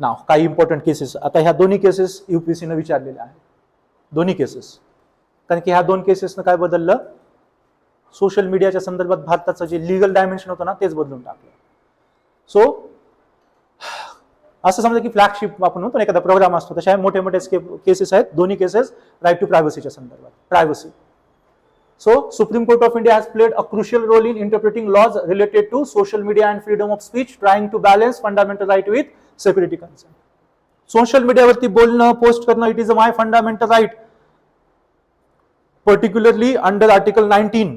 नाव काही important cases आता ह्या दोन्ही केसेस यू पी सीनं विचारलेल्या आहेत. दोन्ही केसेस कारण की ह्या दोन केसेसनं काय बदललं? सोशल मीडियाच्या संदर्भात भारताचं जे लिगल डायमेन्शन होतं ना तेच बदलून टाकलं. सो असं समजा की फ्लॅगशिप आपण म्हणतो ना एखादा प्रोग्राम असतो तशा मोठे मोठे केसेस आहेत. दोन्ही केसेस राईट टू प्रायव्हसीच्या संदर्भात. Privacy So, Supreme Court of India has played a crucial role in interpreting laws related to social media and freedom of speech, trying to balance fundamental right with security concern. Social मीडियावरती बोलणं post करणं it is a my fundamental right particularly under article nineteen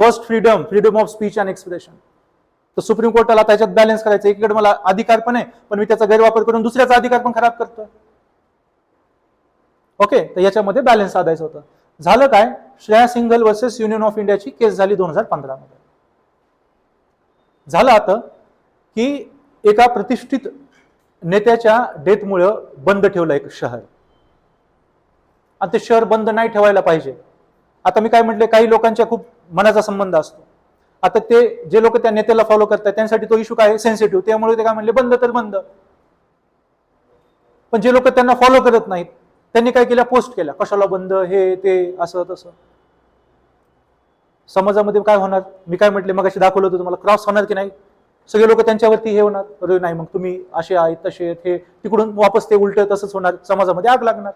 first freedom freedom of speech and expression तर supreme कोर्टाला त्याच्यात balance करायचं. एकीकडे मला अधिकार पण आहे पण मी त्याचा गैरवापर करून दुसऱ्याचा अधिकार पण खराब करतोय. ओके तर याच्यामध्ये बॅलन्स साधायचं होतं. झालं काय? Shreya Singhal versus union of इंडियाची केस झाली दोन हजार पंधरा मध्ये झालं आता की एका प्रतिष्ठित नेत्याच्या डेथमुळं बंद ठेवलं एक शहर. आणि ते शहर बंद नाही ठेवायला पाहिजे. आता मी काय म्हटले काही लोकांच्या खूप मनाचा संबंध असतो. आता ते जे लोक त्या नेत्याला फॉलो करतात त्यांसाठी तो इश्यू काय? सेन्सिटिव्ह त्यामुळे ते काय म्हणले बंद तर बंद. पण जे लोक त्यांना फॉलो करत नाहीत त्यांनी काय केल्या पोस्ट केल्या कशाला बंद? हे ते असं तसं. समाजामध्ये काय होणार? मी काय म्हटले? मग दाखवलं होतं तुम्हाला. क्रॉस होणार की नाही? सगळे लोक त्यांच्यावरती हे होणार. अरे नाही मग तुम्ही असे आहेत तसे आहेत हे. तिकडून वापस ते उलट तसंच होणार. समाजामध्ये आग लागणार.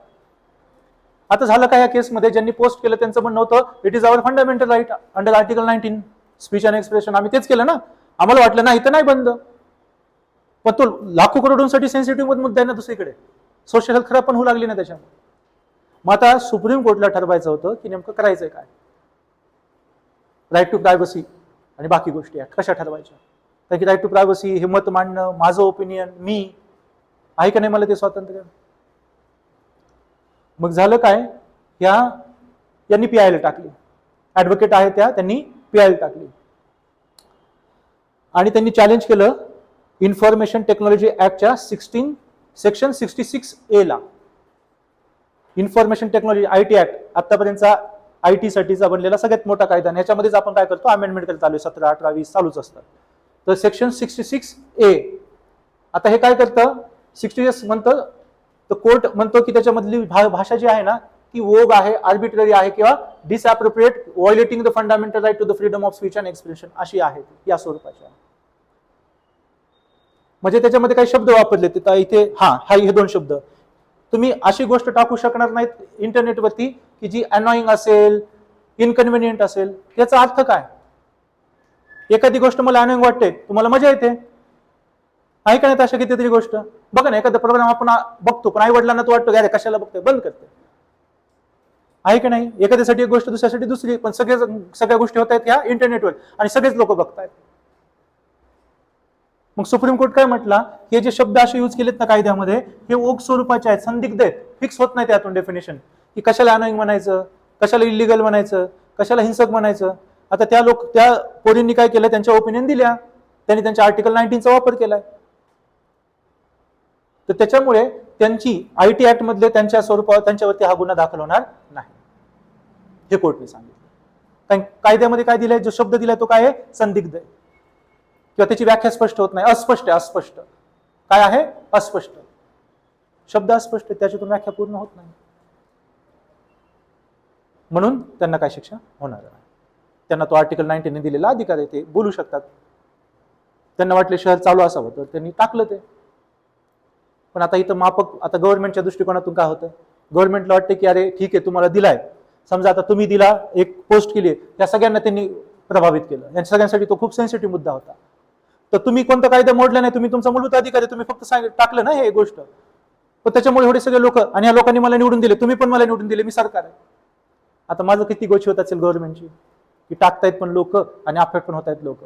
आता झालं काय या केसमध्ये? ज्यांनी पोस्ट केलं त्यांचं म्हणणं होतं it is our fundamental right under article nineteen speech and expression आम्ही तेच केलं ना? आम्हाला वाटलं नाही तर नाही बंद. पण तो लाखो करोडोंसाठी सेन्सिटिव्ह मुद्दा आहे ना दुसरीकडे. सोशल हेल्थ खराब पण होऊ लागली ना त्याच्यामुळे. मग आता सुप्रीम कोर्टला ठरवायचं होतं की नेमकं करायचंय काय? राईट टू प्रायव्हसी आणि बाकी गोष्टी आहेत. कशा ठरवायच्या? कारण की राईट टू प्रायव्हसी हे मत मांडणं माझं ओपिनियन मी आहे का नाही मला ते स्वातंत्र्य? मग झालं काय? ह्या यांनी पी आयला टाकली. ऍडव्होकेट आहे त्या त्यांनी पी आयला टाकली. आणि त्यांनी चॅलेंज केलं information technology ऍक्टच्या sixteen section sixty six A ला information technology I T act आतापर्यंतचा आय टी साठीचा बनलेला सगळ्यात मोठा कायदा आणि याच्यामध्येच आपण काय करतो अमेंडमेंट करत चालू आहे सतरा अठरा वीस चालूच असतात तर सेक्शन सिक्स्टी सिक्स ए आता हे काय करतं? सिक्स्टी सिक्स म्हणतं तर कोर्ट म्हणतो की त्याच्यामधली भा- भाषा जी आहे ना ती वोग आहे आर्बिट्ररी आहे किंवा disappropriate violating the fundamental right to the freedom of speech and expression अशी आहे या स्वरूपाची आहे. म्हणजे त्याच्यामध्ये काही शब्द वापरले तिथं इथे हा हा हे दोन शब्द. तुम्ही अशी गोष्ट टाकू शकणार नाहीत इंटरनेटवरती की जी अनॉईंग असेल इनकन्व्हिनियंट असेल याचा अर्थ काय? एखादी गोष्ट मला अनॉईंग वाटते तुम्हाला मजा येते. आहे का नाही अशा कितीतरी गोष्ट? बघा ना एखादा प्रोग्राम आपण बघतो पण आई वडिलांना तो वाटतो अरे कशाला बघतोय? बंद करते आहे का नाही? एखाद्यासाठी एक गोष्ट दुसऱ्यासाठी दुसरी पण सगळे सगळ्या गोष्टी होत आहेत ह्या इंटरनेटवर आणि सगळेच लोक बघतायत. मग सुप्रीम कोर्ट काय म्हटला? हे जे शब्द असे यूज केलेत ना कायद्यामध्ये हे ओघ स्वरूपाचे आहेत संदिग्ध आहेत फिक्स होत नाही त्यातून डेफिनेशन की कशाला अनोईंग म्हणायचं? कशाला इलिगल म्हणायचं? कशाला हिंसक म्हणायचं? आता त्या लोक त्या पोरींनी काय केलं? त्यांच्या ओपिनियन दिल्या. त्यांनी त्यांच्या आर्टिकल नाईन्टीनचा वापर केलाय. तर त्याच्यामुळे त्यांची आय टी ऍक्ट मधले त्यांच्या स्वरूपावर त्यांच्यावरती हा गुन्हा दाखल होणार नाही. हे कोर्टने सांगितलं. कारण कायद्यामध्ये काय दिलंय? जो शब्द दिलाय तो काय आहे? संदिग्ध आहे. किंवा त्याची व्याख्या स्पष्ट होत नाही. अस्पष्ट आहे अस्पष्ट. काय आहे? अस्पष्ट. शब्द अस्पष्ट त्याच्यातून व्याख्या पूर्ण होत नाही. म्हणून त्यांना काय शिक्षा होणार नाही. त्यांना तो आर्टिकल नाईन्टीने दिलेला अधिकार आहे ते बोलू शकतात. त्यांना वाटले शहर चालू असावं तर त्यांनी टाकलं ते. पण आता इथं मापक आता गव्हर्नमेंटच्या दृष्टिकोनातून काय होतं? गव्हर्नमेंटला वाटतं की अरे ठीक आहे तुम्हाला दिलाय. समजा आता तुम्ही दिला एक पोस्ट केली त्या सगळ्यांना त्यांनी प्रभावित केलं. या सगळ्यांसाठी तो खूप सेन्सिटिव्ह मुद्दा होता. तर तुम्ही कोणता कायदा मोडला नाही तुम्ही तुमचा मूलभूत अधिकार आहे तुम्ही फक्त सांग टाकलं ना हे गोष्ट. पण त्याच्यामुळे एवढे सगळे लोक आणि या लोकांनी मला निवडून दिले तुम्ही पण मला निवडून दिले मी सरकार आहे. आता माझं किती गोष्टी होत असेल गव्हर्नमेंटची की टाकतायत पण लोक आणि अफेक्ट पण होत आहेत लोक.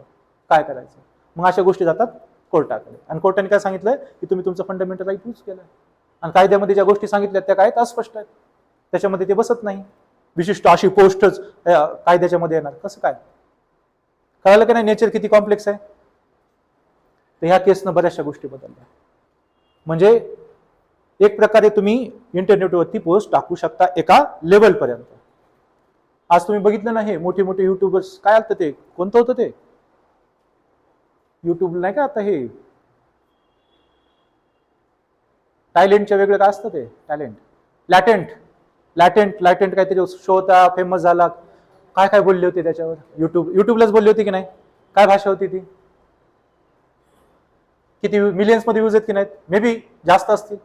काय करायचं? मग अशा गोष्टी जातात कोर्टाकडे आणि कोर्टाने काय सांगितलंय? की तुम्ही तुमचं फंडामेंटल राईट यूज केलं आणि कायद्यामध्ये ज्या गोष्टी सांगितल्या त्या काय आहेत? अस्पष्ट आहेत. त्याच्यामध्ये ते बसत नाही. विशिष्ट अशी पोस्टच कायद्याच्या मध्ये येणार. कसं काय? कळालं की नाही? नेचर किती कॉम्प्लेक्स आहे? तर ह्या केसनं बऱ्याचशा गोष्टी बदलल्या. म्हणजे एक प्रकारे तुम्ही इंटरनेटवरती पोस्ट टाकू शकता एका लेवलपर्यंत आज तुम्ही बघितलं ना हे मोठे मोठे युट्यूबर्स काय आलं ते? कोणतं होतं ते? युट्यूब नाही का आता हे? टायलेंटच्या वेगळं काय असतं ते? टॅलेंट लॅटेंट लॅटेंट लॅटेंट काहीतरी शो होता फेमस झाला. काय काय बोलले होते त्याच्यावर? युट्यूब युट्यूबलाच बोलली होती की नाही? काय भाषा होती ती? किती मिलियन्समध्ये यूज आहेत की नाहीत? मे बी जास्त असतील.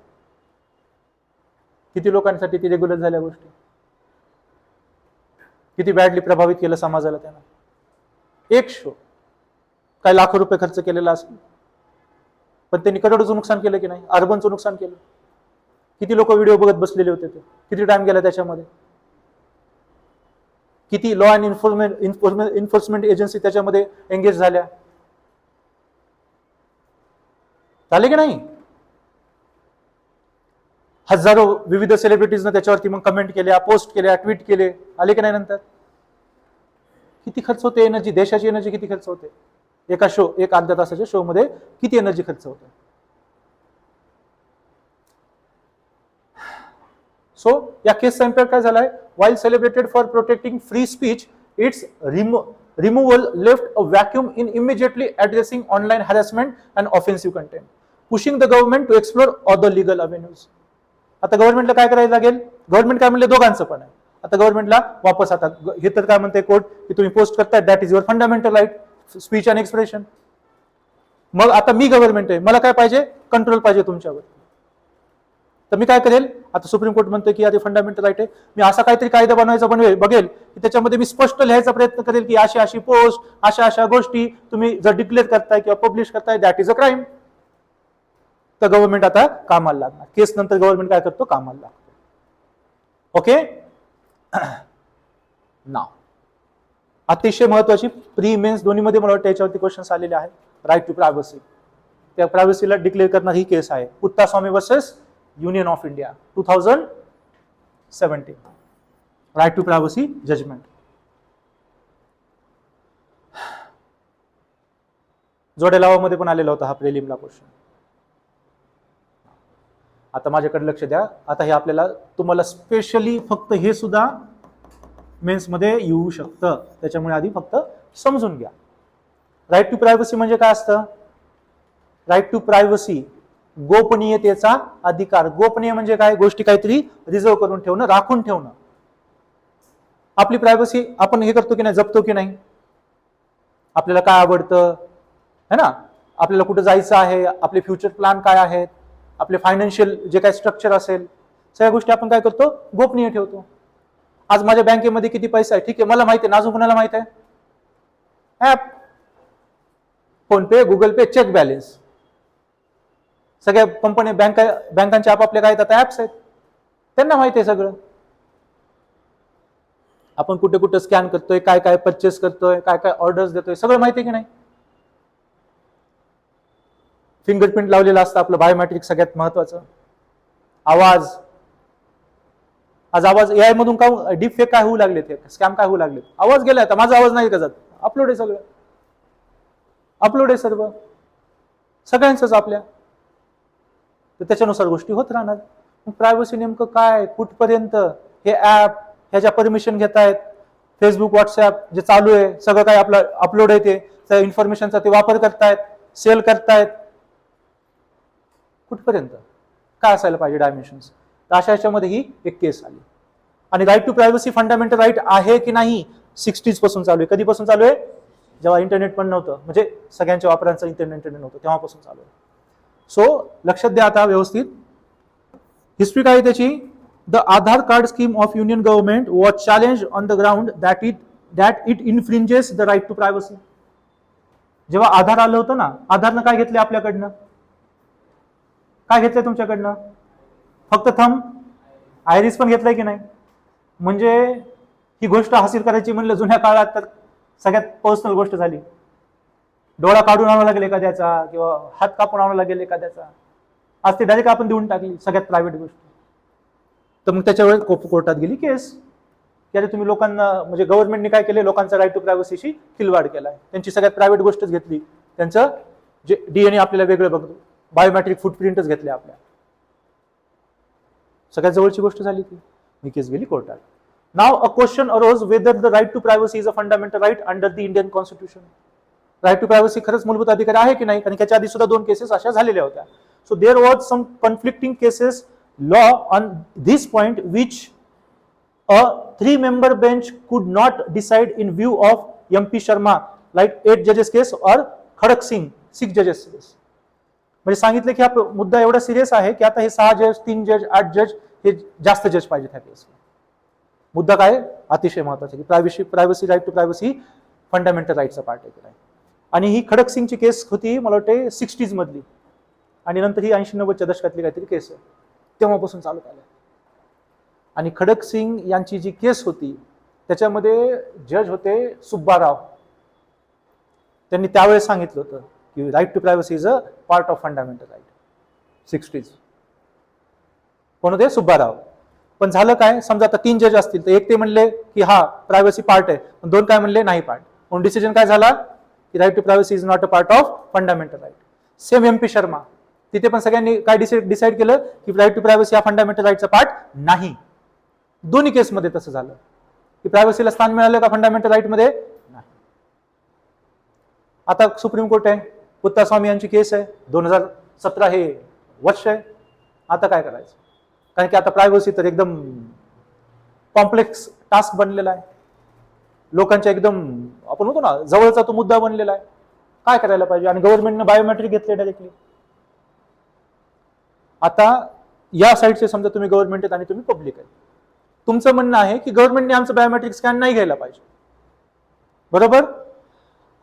किती लोकांसाठी ती रेग्युलर झाल्या गोष्टी? किती बॅडली प्रभावित केलं समाजाला त्यानं? एक शो काय लाखो रुपये खर्च केलेला असेल. पण त्यांनी करोडोचं नुकसान केलं की नाही? अर्बनचं नुकसान केलं. किती लोक व्हिडिओ बघत बसलेले होते ते? किती टाइम गेला त्याच्यामध्ये? किती law and enforcement enforcement enforcement agency त्याच्यामध्ये एंगेज झाल्या? झाले की नाही? हजारो विविध सेलिब्रिटीजनं त्याच्यावरती मग कमेंट केल्या पोस्ट केल्या ट्विट केले. आले की नाही नंतर? किती खर्च होते एनर्जी देशाची एनर्जी किती खर्च होते? एका शो एक अर्ध्या तासाच्या शो मध्ये किती एनर्जी खर्च होते? सो या केसचा इम्पॅक्ट काय झालाय? While celebrated for protecting free speech its removal left a vacuum in immediately addressing online harassment and offensive content pushing the government to explore other legal avenues आता गव्हर्नमेंटला काय करायला लागेल? गव्हर्नमेंट काय म्हणले? दोघांचं पण आहे. आता गव्हर्नमेंटला वापस आता हे तर काय म्हणते कोर्ट? की तुम्ही पोस्ट करताय that is your fundamental right speech and expression मग आता मी गव्हर्नमेंट आहे मला काय पाहिजे? कंट्रोल पाहिजे तुमच्यावर. तर मी काय करेल? आता सुप्रीम कोर्ट म्हणतो की अरे फंडामेंटल राईट आहे. मी असा काहीतरी कायदा बनवायचा बनवेल बघेल की त्याच्यामध्ये मी स्पष्ट लिहायचा प्रयत्न करेल की अशी अशी पोस्ट अशा अशा गोष्टी तुम्ही जर डिक्लेअर करताय किंवा पब्लिश करताय दॅट इज अ क्राईम तर गव्हर्नमेंट आता कामाला लागणार. केस नंतर गव्हर्नमेंट काय करतो? कामाला लागतो. ओके नाव अतिशय महत्वाची प्री मेन्स दोन्हीमध्ये मला वाटतं याच्यावरती क्वेश्चन्स आलेले आहेत. राईट टू प्रायव्हसी त्या प्रायव्हसीला डिक्लेअर करणार ही केस आहे. Puttaswamy versus union of India two thousand seventeen right to privacy judgment जोड्या लावामध्ये पण आलेला होता हा प्रेलिमला क्वेश्चन आता माझ्याकडे लक्ष द्या. आता हे आपल्याला तुम्हाला स्पेशली फक्त हे सुद्धा मेन्समध्ये येऊ शकतं. त्याच्यामुळे आधी फक्त समजून घ्या. राईट टू प्रायव्हसी म्हणजे काय असतं? राईट टू प्रायव्हसी गोपनीयतेचा अधिकार. गोपनीय म्हणजे काय? गोष्टी काहीतरी रिझर्व करून ठेवणं राखून ठेवणं. आपली प्रायव्हसी आपण हे करतो की नाही? जपतो की नाही? आपल्याला काय आवडतं? है ना? आपल्याला कुठं जायचं आहे? आपले फ्युचर प्लॅन काय आहेत? आपले फायनान्शियल जे काही स्ट्रक्चर असेल सगळ्या गोष्टी आपण काय करतो? गोपनीय ठेवतो. आज माझ्या बँकेमध्ये किती पैसा आहे ठीक आहे मला माहिती आहे. नाजूक कुणाला माहीत आहे? App PhonePe Google Pay check balance सगळ्या कंपन्या बँक बँकांच्या आपापल्या काय आता ऍप्स आहेत. त्यांना माहिती आहे सगळं. आपण कुठे कुठे स्कॅन करतोय काय काय परचेस करतोय काय काय ऑर्डर्स देतोय सगळं माहिती आहे की नाही? फिंगरप्रिंट लावलेलं असतं आपलं बायोमॅट्रिक सगळ्यात महत्वाचं. आवाज. आज आवाज एआय मधून का डीप फेक काय होऊ लागले ते स्कॅम काय होऊ लागले आवाज गेला आता माझा आवाज नाही का जात? अपलोड आहे सगळं. अपलोड आहे सर्व. सगळ्यांचंच आपल्या. तर त्याच्यानुसार गोष्टी होत राहणार. मग प्रायव्हसी नेमकं काय कुठपर्यंत हे ॲप ह्याच्या परमिशन घेत आहेत फेसबुक व्हॉट्सॲप जे चालू आहे सगळं काय आपलं अपलोड आहे ते. त्या इन्फॉर्मेशनचा ते वापर करतायत सेल करतायत. कुठपर्यंत? काय असायला पाहिजे डायमेन्शन्स तर अशा याच्यामध्ये ही एक केस आली. आणि right to privacy fundamental right आहे की नाही? सिक्स्टीजपासून चालू आहे. कधीपासून चालू आहे? जेव्हा इंटरनेट पण नव्हतं. म्हणजे सगळ्यांच्या वापरांचं इंटरनेट इंटरनेट नव्हतं. तेव्हापासून चालू आहे. सो लक्षात द्या आता व्यवस्थित. हिस्ट्री काय आहे त्याची? The Aadhaar card scheme of union government was challenge on the ground that it that it infringes the right to privacy जेव्हा आधार आलं होतं ना आधारनं काय घेतले आपल्याकडनं? काय घेतलंय तुमच्याकडनं? फक्त थंब आयरिस पण घेतलंय की नाही? म्हणजे ही गोष्ट हासिल करायची म्हणलं जुन्या काळात तर सगळ्यात पर्सनल गोष्ट झाली. डोळा काढून आणावा लागेल एखाद्याचा किंवा हात कापून आणावा लागेल एखाद्याचा. आज ती डायरेक्ट आपण देऊन टाकली सगळ्यात प्रायव्हेट गोष्ट. तर मग त्याच्यावर को- कोर्टात गेली केस की अरे तुम्ही लोकांना म्हणजे गव्हर्नमेंटने काय केले लोकांचा राईट टू प्रायव्हसीशी खिलवाड केलाय. त्यांची सगळ्यात प्रायव्हेट गोष्टच घेतली. त्यांचं जे डीएनए आपल्याला वेगळं बघतो. बायोमॅट्रिक फुटप्रिंटच घेतले आपल्या. सगळ्यात जवळची गोष्ट झाली ती. मी केस गेली कोर्टात. Now a question arose whether the right to privacy is a fundamental right under the Indian constitution right to privacy खरंच मूलभूत अधिकार आहे की नाही? कारण त्याच्या आधी सुद्धा दोन केसेस अशा झालेल्या होत्या. So there was some conflicting cases law on this point which a three member bench could not decide in view of M P Sharma like eight जजेस केस और खडक सिंग सिक्स जजेस केस म्हणजे सांगितलं की हा मुद्दा एवढा सिरियस आहे की आता हे सहा जज तीन जज आठ जज हे जास्त जज पाहिजेत ह्या केसला मुद्दा काय? अतिशय महत्त्वाचा की privacy privacy right to privacy fundamental राईटचा part आहे आणि ही खडक सिंगची केस होती मला वाटते सिक्स्टीज मधली. आणि नंतर ही ऐंशी नव्वदच्या दशकातली काहीतरी केस आहे. तेव्हापासून चालू झालं. आणि खडक सिंग यांची जी केस होती त्याच्यामध्ये जज होते सुब्बाराव. त्यांनी त्यावेळेस सांगितलं होतं की right to privacy is a part of fundamental right sixties कोण होते सुब्बाराव. पण झालं काय? समजा आता तीन जज असतील तर एक ते म्हणले की हा प्रायव्हसी पार्ट आहे. पण दोन काय म्हणले? नाही पार्ट म्हणून डिसिजन काय झाला? की right to privacy is not a part of fundamental right same M P Sharma तिथे पण सगळ्यांनी काय डिसाईड डिसाईड केलं? की राईट टू प्रायव्हसी हा फंडामेंटल राईटचा पार्ट नाही. दोन्ही केसमध्ये तसं झालं. की प्रायव्हसीला स्थान मिळालं का फंडामेंटल राईटमध्ये नाही. आता सुप्रीम कोर्ट आहे. पुत्तास्वामी यांची केस आहे. दोन हजार सतरा हे वर्ष आहे. आता काय करायचं? कारण की आता प्रायव्हसी तर एकदम कॉम्प्लेक्स टास्क बनलेला आहे. लोकांच्या एकदम आपण होतो ना जवळचा तो मुद्दा बनलेला आहे. काय करायला पाहिजे? आणि गव्हर्नमेंटनं बायोमेट्रिक घेतले डायरेक्टली आता या साईडचे समजा तुम्ही गव्हर्नमेंट आहेत आणि तुम्ही पब्लिक आहे तुमचं म्हणणं आहे की गव्हर्नमेंटने आमचं बायोमेट्रिक स्कॅन नाही घ्यायला पाहिजे. बरोबर?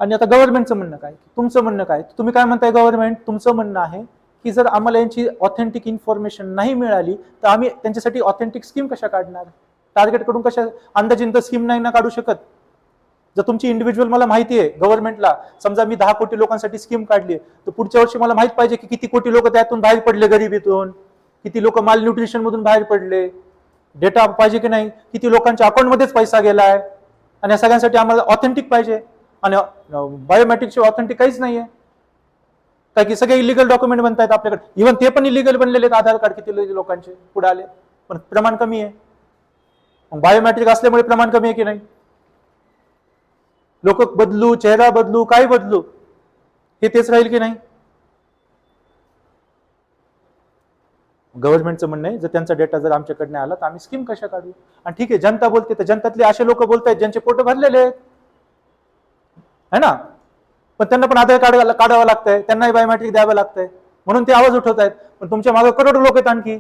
आणि आता गव्हर्नमेंटचं म्हणणं काय? तुमचं म्हणणं काय? तुम्ही काय म्हणताय गव्हर्नमेंट तुमचं म्हणणं आहे की जर आम्हाला यांची ऑथेंटिक इन्फॉर्मेशन नाही मिळाली तर आम्ही त्यांच्यासाठी ऑथेंटिक स्कीम कशा काढणार? टार्गेटकडून कशा अंदाजिंत स्कीम नाही ना काढू शकत? जर तुमची इंडिव्हिज्युअल मला माहिती आहे गव्हर्नमेंटला समजा मी दहा कोटी लोकांसाठी स्कीम काढली तर पुढच्या वर्षी मला माहीत पाहिजे की किती कोटी लोक त्यातून बाहेर पडले गरिबीतून किती लोक माल न्यूट्रिशन मधून बाहेर पडले डेटा पाहिजे की नाही किती लोकांच्या अकाउंटमध्येच पैसा गेलाय आणि या सगळ्यांसाठी आम्हाला ऑथेंटिक पाहिजे. आणि बायोमेट्रिकशिवाय ऑथेंटिक काहीच नाहीये. काय की सगळे इलिगल डॉक्युमेंट बनतायत आपल्याकडे. इव्हन ते पण इलिगल बनलेले आहेत आधार कार्ड किती लोकांचे पुढे आले. पण प्रमाण कमी आहे. मग असल्यामुळे प्रमाण कमी आहे की नाही? लोक बदलू चेहरा बदलू काय बदलू हे तेच राहील की नाही? गव्हर्नमेंटचं म्हणणं आहे जर त्यांचा डेटा जर आमच्याकडनं आला तर आम्ही स्कीम कशा काढू? आणि ठीक आहे जनता बोलते तर जनतातले असे लोक बोलतायत ज्यांचे पोट भरलेले आहेत. है ना? पण त्यांना पण आधार कार्ड काढावं लागतंय त्यांनाही बायोमॅट्रिक द्यावं लागतंय. म्हणून ते आवाज उठवत आहेत. पण तुमच्या मागे करोडो लोक आहेत आणखी.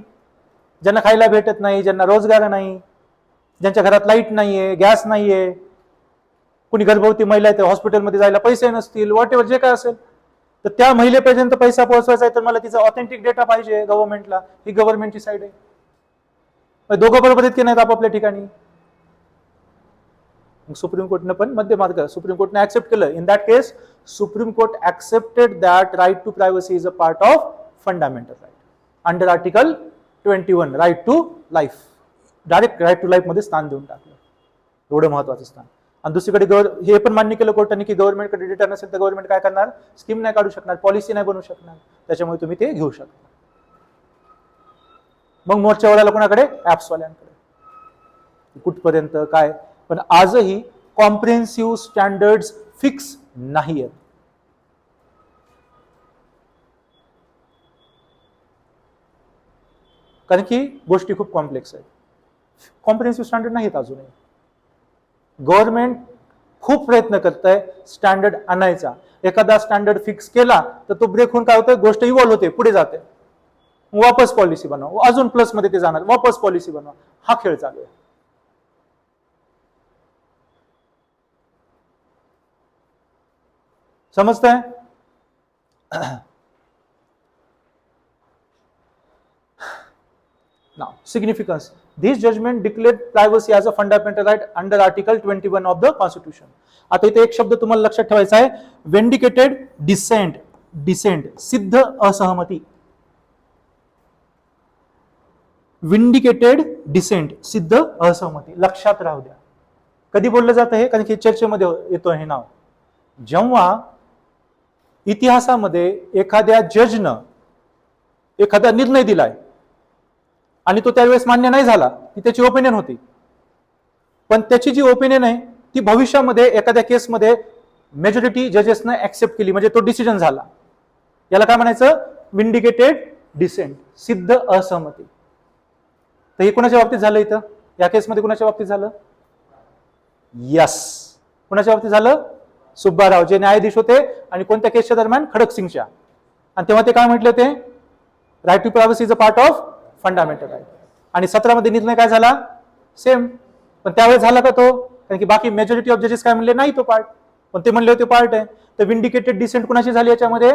ज्यांना खायला भेटत नाही ज्यांना रोजगार नाही ज्यांच्या घरात लाइट नाहीये गॅस नाहीये. कुणी गर्भवती महिला आहे हॉस्पिटलमध्ये जायला पैसे नसतील वॉट एव्हर जे काय असेल. तर त्या महिलेपर्यंत पैसा पोहोचवायचा आहे तर मला तिचा ऑथेंटिक डेटा पाहिजे गव्हर्नमेंटला ही गव्हर्नमेंटची साईड आहे. दोघं बरोबर आहेत की नाहीत आपापल्या ठिकाणी? सुप्रीम कोर्टनं पण मध्य मार्ग सुप्रीम कोर्टने ऍक्सेप्ट केलं. In that case supreme court accepted that right to privacy is a part of fundamental right under article twenty one right to life direct right to लाईफमध्ये स्थान देऊन टाकलं. एवढं महत्वाचं स्थान. आणि दुसरीकडे गव्हर हे पण मान्य केलं कोर्टाने की गव्हर्नमेंटकडे डेटा नसेल तर गव्हर्नमेंट काय करणार? स्कीम नाही काढू शकणार. पॉलिसी नाही बनवू शकणार. त्याच्यामुळे तुम्ही ते घेऊ शकता. मग मोर्चावाल्याला कोणाकडे? ऍप्सवाल्यांकडे कुठपर्यंत? काय? पण आजही कॉम्प्रिहेन्सिव्ह स्टँडर्ड्स फिक्स नाही आहेत कारण की गोष्टी खूप कॉम्प्लेक्स आहेत. कॉम्प्रिहेन्सिव्ह स्टँडर्ड नाहीत अजूनही. गव्हर्नमेंट खूप प्रयत्न करत आहे स्टँडर्ड आणायचा. एखादा स्टँडर्ड फिक्स केला तर तो ब्रेक होऊन काय होतं गोष्ट इव्हॉल्व होते पुढे जाते. वापस पॉलिसी बनवा. अजून प्लसमध्ये ते जाणार. वापस पॉलिसी बनवा. हा खेळ चालू आहे. समजतंय? Now, significance. This judgment declared privacy as a fundamental right under Article 21 of the Constitution. आता इथे एक शब्द तुम्हाला लक्षात ठेवायचा आहे. वेंडिकेटेड डिसेंट डिसेंट सिद्ध असहमती. विंडिकेटेड डिसेंट सिद्ध असहमती. लक्षात राहू द्या. कधी बोललं जातं हे? कारण की चर्चेमध्ये येतो हे नाव. जेव्हा इतिहासामध्ये एखाद्या जजनं एखादा निर्णय दिलाय आणि तो त्यावेळेस मान्य नाही झाला ती त्याची ओपिनियन होती. पण त्याची जी ओपिनियन आहे ती भविष्यामध्ये एखाद्या केसमध्ये मेजॉरिटी जजेसनं ऍक्सेप्ट केली म्हणजे तो डिसिजन झाला. याला काय म्हणायचं? विंडिकेटेड डिसेंट सिद्ध असहमती. तर हे कोणाच्या बाबतीत झालं इथं? या केसमध्ये कोणाच्या बाबतीत झालं? यस कोणाच्या बाबतीत झालं? सुब्बाराव जे न्यायाधीश होते आणि कोणत्या केसच्या दरम्यान? खडकसिंगच्या. आणि तेव्हा ते काय म्हटले ते? Right to privacy is a part of fundamental right आणि सतरामध्ये निर्णय काय झाला? सेम पण त्यावेळेस झाला का तो? कारण की बाकी मेजॉरिटी ऑफ जजेस काय म्हणले? नाही तो पार्ट पण ते म्हणले होते पार्ट आहे. तर विंडिकेटेड डिसेंट कुणाची झाली याच्यामध्ये?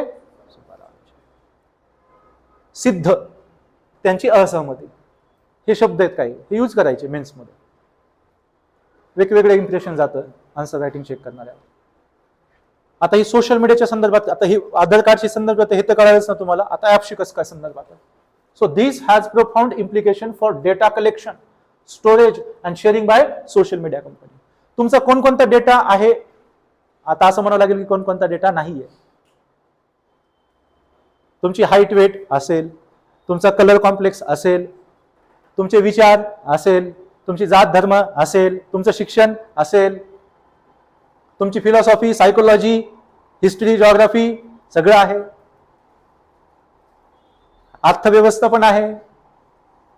सिद्ध. त्यांची असहमती. हे शब्द आहेत काही. हे यूज करायचे मेन्समध्ये वेगवेगळे इम्प्रेशन जातं. आन्सर रायटिंग चेक करणाऱ्या. आता ही सोशल मीडियाच्या संदर्भात आता ही आधार कार्डशी संदर्भात हे तर कळालंच ना तुम्हाला. आता ऍपशी कसं काय संदर्भात so this has profound implication for data collection storage and sharing by social media company तुमचा कोणकोणता डेटा आहे? आता असं म्हणावं लागेल की कोणकोणता डेटा नाही आहे तुमची हाईट वेट असेल तुमचा कलर कॉम्प्लेक्स असेल तुमचे विचार असेल तुमची जात धर्म असेल तुमचं शिक्षण असेल तुमची फिलॉसॉफी सायकोलॉजी हिस्ट्री जॉग्राफी सगळं आहे. अर्थव्यवस्था पण आहे.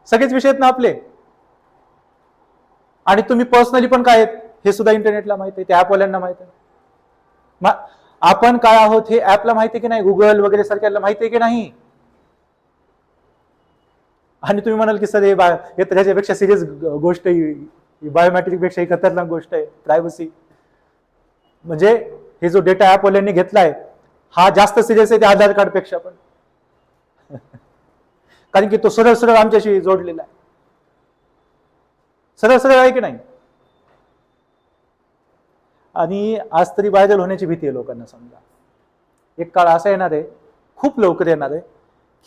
सगळेच विषय आहेत ना आपले. आणि तुम्ही पर्सनली पण काय आहेत हे सुद्धा इंटरनेटला माहिती आहे त्या ॲपवाल्यांना माहीत आहे. मा- आपण काय आहोत हे ॲपला माहिती आहे की नाही? गुगल वगैरे सारख्याला माहिती आहे की नाही? आणि तुम्ही म्हणाल की सर हे बा हे तर ह्याच्यापेक्षा सिरियस गोष्ट ही बायोमॅट्रिकपेक्षा ही खतरनाक गोष्ट आहे. प्रायव्हसी म्हणजे हे जो डेटा ऍपवाल्यांनी घेतलाय हा जास्त सिरियस आहे त्या आधार कार्डपेक्षा पण. कारण की तो सरळ सरळ आमच्याशी जोडलेला आहे. सरळ सरळ आहे की नाही? आणि आज तरी व्हायरल होण्याची भीती आहे लोकांना समजा. एक काळ असा येणार आहे खूप लवकर येणार आहे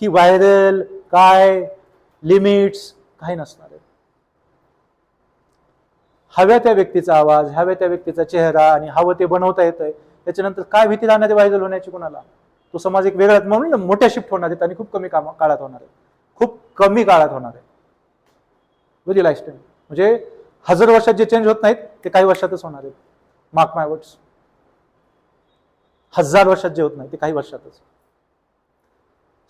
की व्हायरल काय लिमिट्स काही नसणार. हव्या त्या व्यक्तीचा आवाज हव्या त्या व्यक्तीचा चेहरा आणि हवं ते बनवता येतंय त्याच्यानंतर काय भीती राहणार व्हायरल होण्याची कोणाला? तो समाज एक वेगळा म्हणून ना मोठ्या शिफ्ट होणार आहेत आणि खूप कमी कामा काळात होणार आहे खूप कमी काळात होणार आहे बुझी लाईफस्टाईल म्हणजे हजार वर्षात जे चेंज होत नाहीत ते काही वर्षातच होणार आहेत. मार्क माय वर्ड्स हजार वर्षात जे होत नाही ते काही वर्षातच.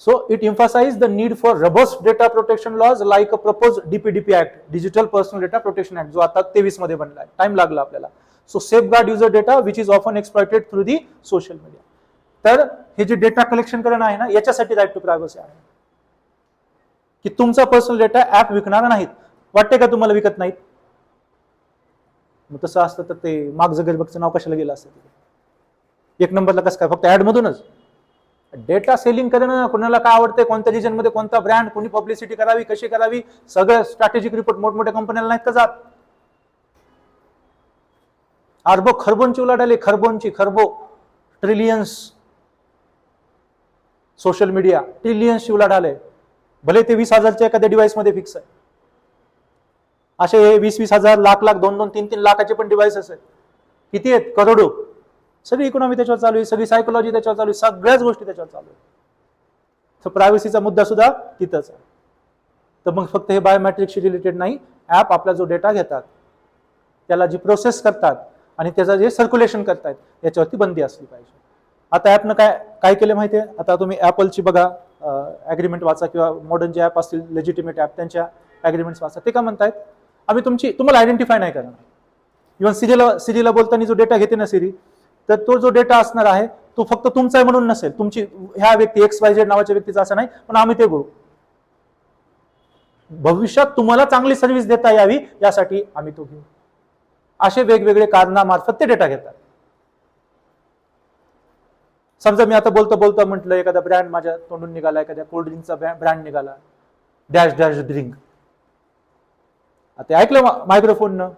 So it emphasized the need for robust data protection laws like a propose DPDP act digital personal data protection Act, जो आता तेवीसमध्ये बनला आहे टाइम लागला आपल्याला. So safeguard user data which is often exploited through the social media तर हे जे डेटा कलेक्शन करणं आहे ना याच्यासाठी राईट टू प्रायव्हसी आहे. की तुमचा पर्सनल डेटा ऍप विकणार नाहीत. वाटते का तुम्हाला विकत नाहीत? मग तसं असतं तर ते माग झगरबर्गचं नाव कशाला गेलं असतं एक नंबरला कसं काय? फक्त ऍड मधूनच? डेटा सेलिंग करणं कोणाला काय आवडते कोणत्या रिजनमध्ये कोणता ब्रँड कोणी पब्लिसिटी करावी कशी करावी सगळं स्ट्रॅटेजिक रिपोर्ट मोठमोठ्या कंपन्याला नाहीत का जात? अर्बो खरबोनची उलाढाली खरबोनची खरबो ट्रिलियन्स सोशल मीडिया ट्रिलियन्सची उलाढाल आहे. भले ते वीस हजारच्या एखाद्या डिव्हाइसमध्ये फिक्स आहे. असे वीस वीस हजार लाख लाख दोन दोन तीन तीन लाखाचे पण डिव्हाइसेस आहेत. किती आहेत? करोडो. सगळी इकॉनॉमी त्याच्यावर चालू आहे सगळी सायकोलॉजी त्याच्यावर चालू आहे सगळ्याच गोष्टी त्याच्यावर चालू आहे तर प्रायव्हसीचा मुद्दा सुद्धा तिथंच आहे. तर मग फक्त हे बायोमॅट्रिकशी रिलेटेड नाही ॲप आपला जो डेटा घेतात त्याला जी प्रोसेस करतात आणि त्याचं जे सर्क्युलेशन करतात याच्यावरती बंदी असली पाहिजे. आता ॲपनं काय काय केलं माहिती आहे आता तुम्ही ॲपलची बघा ॲग्रीमेंट वाचा किंवा मॉडर्न जे ॲप असतील लेजिटिमेट ॲप त्यांच्या ॲग्रीमेंट्स वाचा. ते का म्हणतायत? आम्ही तुमची तुम्हाला आयडेंटिफाय नाही करणार. इव्हन सिरीला सिरीला बोलताना जो डेटा घेते ना सिरी तर तो जो डेटा असणार आहे तो फक्त तुमचा आहे म्हणून नसेल. तुमची ह्या व्यक्ती एक्स वाय झेड नावाच्या व्यक्तीचा असं नाही पण आम्ही ते करू भविष्यात तुम्हाला चांगली सर्व्हिस देता यावी यासाठी आम्ही तो घेऊ. असे वेगवेगळे कारणामार्फत ते डेटा घेतात. समजा मी आता बोलतो बोलतो म्हटलं एखादा ब्रँड माझ्या तोंडून निघाला एखाद्या कोल्ड ड्रिंकचा ब्रँड निघाला. डॅश डॅश ड्रिंक आता ऐकलं मायक्रोफोननं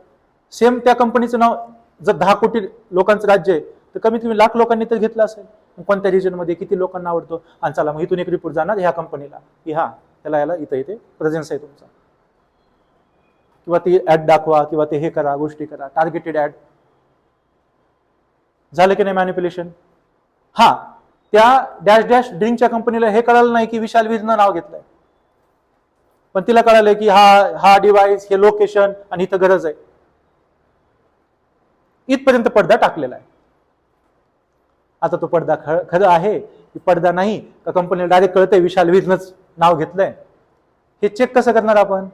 सेम त्या कंपनीचं नाव जर दहा कोटी लोकांचं राज्य आहे तर कमीत कमी लाख लोकांनी तर घेतलं असेल. कोणत्या रिजनमध्ये किती लोकांना आवडतो? आणि चला मग इथून एक रिपोर्ट जाणार ह्या कंपनीला की हा त्याला याला इथं इथे प्रेझेन्स आहे तुमचा. किंवा ती ऍड दाखवा किंवा ते हे करा गोष्टी करा टार्गेटेड ऍड झालं की नाही मॅनिप्युलेशन हा त्या डॅश डॅश ड्रिंकच्या कंपनीला हे कळालं नाही की विशाल वीरनं नाव घेतलंय. पण तिला कळालंय की हा हा डिव्हाइस हे लोकेशन आणि इथं गरज आहे. इथपर्यंत पडदा टाकलेला आहे. आता तो पडदा ख- खरं आहे की पडदा नाही का कंपनीला डायरेक्ट कळतंय विशाल वीरनंच नाव घेतलंय? हे चेक कसं करणार आपण?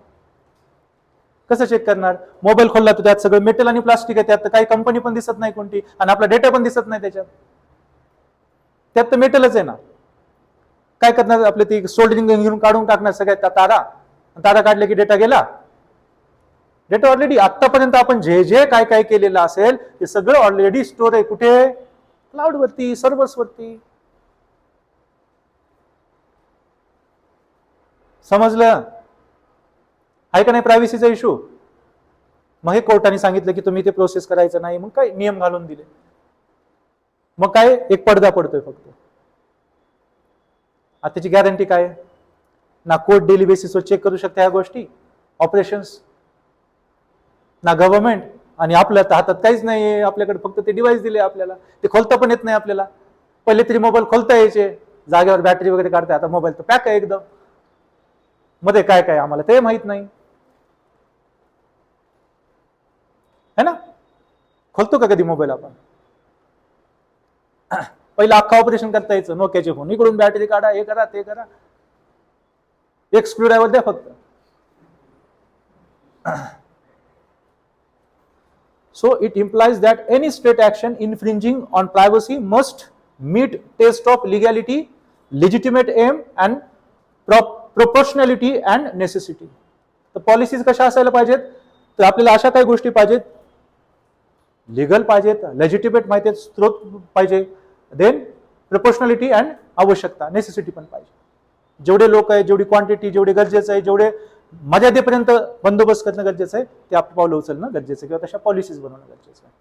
कसं चेक करणार? मोबाईल खोलला तर त्यात सगळं मेटल आणि प्लास्टिक आहे त्यात तर काही कंपनी पण दिसत नाही कोणती आणि आपला डेटा पण दिसत नाही त्याच्यात. त्यात तर मेटलच आहे ना. काय करणार आपले ती सोल्डरिंग घेऊन काढून टाकणार सगळ्यात त्या तारा? तारा काढले की डेटा गेला? डेटा ऑलरेडी आतापर्यंत आपण जे जे काय काय केलेलं असेल ते सगळं ऑलरेडी स्टोर आहे कुठे? क्लाउड वरती वरती समजलं? आहे का नाही प्रायव्हसीचा इश्यू मग हे कोर्टाने सांगितलं की तुम्ही ते प्रोसेस करायचं नाही मग काय नियम घालून दिले? मग काय? एक पडदा पडतोय फक्त. आता त्याची गॅरंटी काय? ना कोर्ट डेली बेसिसवर चेक करू शकते ह्या गोष्टी? ऑपरेशन्स ना गव्हर्नमेंट आणि आपल्या तर हातात काहीच नाही आपल्याकडे फक्त ते डिव्हाइस दिले आपल्याला. ते खोलता पण येत नाही आपल्याला. पहिले तरी मोबाईल खोलता यायचे. जागेवर बॅटरी वगैरे काढता. आता मोबाईल तर पॅक आहे एकदम. मध्ये काय काय आम्हाला ते माहीत नाही. है ना? खोलतो का कधी मोबाईल आपण? पहिलं अख्खा ऑपरेशन करता यायचं. नोक्याचे फोन इकडून बॅटरी काढा हे करा ते करा. एक स्क्रू ड्रायव्हर द्या फक्त. So it implies that any state action infringing on privacy must meet test of legality, legitimate aim and prop proportionality and necessity. तर पॉलिसीज कशा असायला पाहिजेत तर आपल्याला अशा काही गोष्टी पाहिजेत लिगल पाहिजेत लेजिटिमेट माहिती आहेत, स्रोत पाहिजे देन प्रपोर्शनॅलिटी अँड आवश्यकता नेसेसिटी पण पाहिजे जेवढे लोक आहे जेवढी क्वांटिटी जेवढे गरजेचं आहे जेवढे मर्यादेपर्यंत बंदोबस्त करणं गरजेचं आहे ते आपण पावलं उचलणं गरजेचं आहे किंवा तशा पॉलिसीज बनवणं गरजेचं आहे.